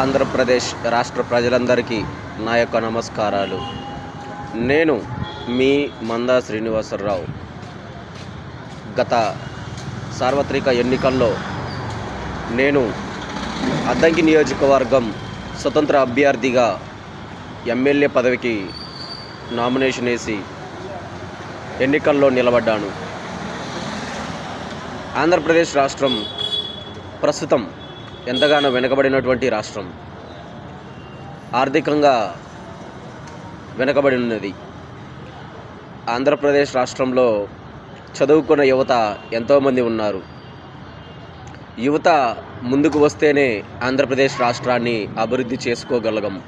ఆంధ్రప్రదేశ్ రాష్ట్ర ప్రజలందరికీ నా యొక్క నమస్కారాలు. నేను మీ మందా శ్రీనివాసరావు. గత సార్వత్రిక ఎన్నికల్లో నేను అద్దంకి నియోజకవర్గం స్వతంత్ర అభ్యర్థిగా ఎమ్మెల్యే పదవికి నామినేషన్ వేసి ఎన్నికల్లో నిలబడ్డాను. ఆంధ్రప్రదేశ్ రాష్ట్రం ప్రస్తుతం ఎంతగానో వెనుకబడినటువంటి రాష్ట్రం. ఆర్థికంగా వెనుకబడి ఉన్నది ఆంధ్రప్రదేశ్ రాష్ట్రంలో చదువుకున్న యువత ఎంతోమంది ఉన్నారు. యువత ముందుకు వస్తేనే ఆంధ్రప్రదేశ్ రాష్ట్రాన్ని అభివృద్ధి చేసుకోగలగం.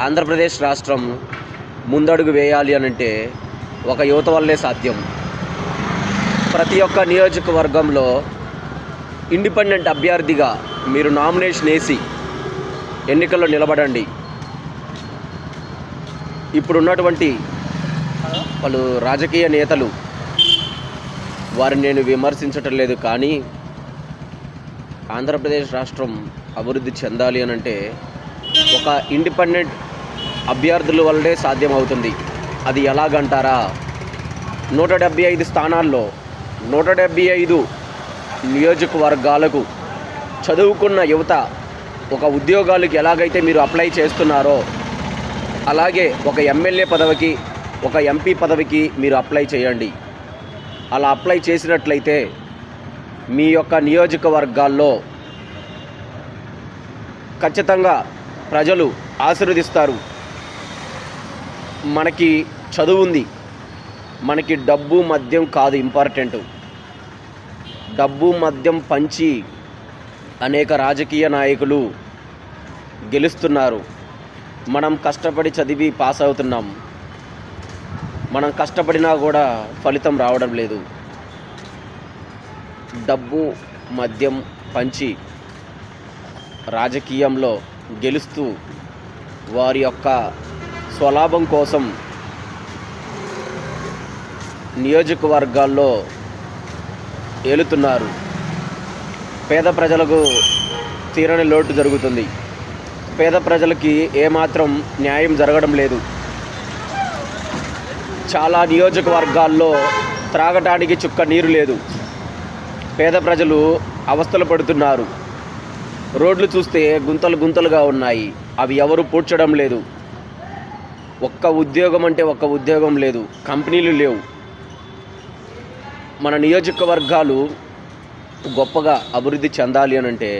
ఆంధ్రప్రదేశ్ రాష్ట్రం ముందడుగు వేయాలి అనంటే ఒక యువత వల్లే సాధ్యం. ప్రతి ఒక్క నియోజకవర్గంలో ఇండిపెండెంట్ అభ్యర్థిగా మీరు నామినేషన్ వేసి ఎన్నికల్లో నిలబడండి. ఇప్పుడున్నటువంటి పలు రాజకీయ నేతలు వారిని నేను విమర్శించటం లేదు కానీ ఆంధ్రప్రదేశ్ రాష్ట్రం అభివృద్ధి చెందాలి అని అంటే ఒక ఇండిపెండెంట్ అభ్యర్థుల వల్లే సాధ్యమవుతుంది. అది ఎలాగంటారా? నూట డెబ్బై ఐదు స్థానాల్లో నూట డెబ్బై ఐదు నియోజకవర్గాలకు చదువుకున్న యువత ఒక ఉద్యోగాలకు ఎలాగైతే మీరు అప్లై చేస్తున్నారో అలాగే ఒక ఎమ్మెల్యే పదవికి ఒక ఎంపీ పదవికి మీరు అప్లై చేయండి. అలా అప్లై చేసినట్లయితే మీ యొక్క నియోజకవర్గాల్లో ఖచ్చితంగా ప్రజలు ఆశీర్వదిస్తారు. మనకి చదువు ఉంది. మనకి డబ్బు మద్యం కాదు ఇంపార్టెంట్. డబ్బు మద్యం పంచి అనేక రాజకీయ నాయకులు గెలుస్తున్నారు. మనం కష్టపడి చదివి పాస్ అవుతున్నాం. మనం కష్టపడినా కూడా ఫలితం రావడం లేదు. డబ్బు మద్యం పంచి రాజకీయంలో గెలుస్తూ వారి యొక్క స్వలాభం కోసం నియోజకవర్గాల్లో ఏలుతున్నారు. పేద ప్రజలకు తీరని లోటు జరుగుతుంది. పేద ప్రజలకి ఏమాత్రం న్యాయం జరగడం లేదు. చాలా నియోజకవర్గాల్లో త్రాగటానికి చుక్క నీరు లేదు. పేద ప్రజలు అవస్థలు పడుతున్నారు. రోడ్లు చూస్తే గుంతలు గుంతలుగా ఉన్నాయి. అవి ఎవరు పూడ్చడం లేదు. ఒక్క ఉద్యోగం అంటే ఒక్క ఉద్యోగం లేదు. కంపెనీలు లేవు. మన నియోజకవర్గాలు గొప్పగా అభివృద్ధి చెందాలి అని అంటే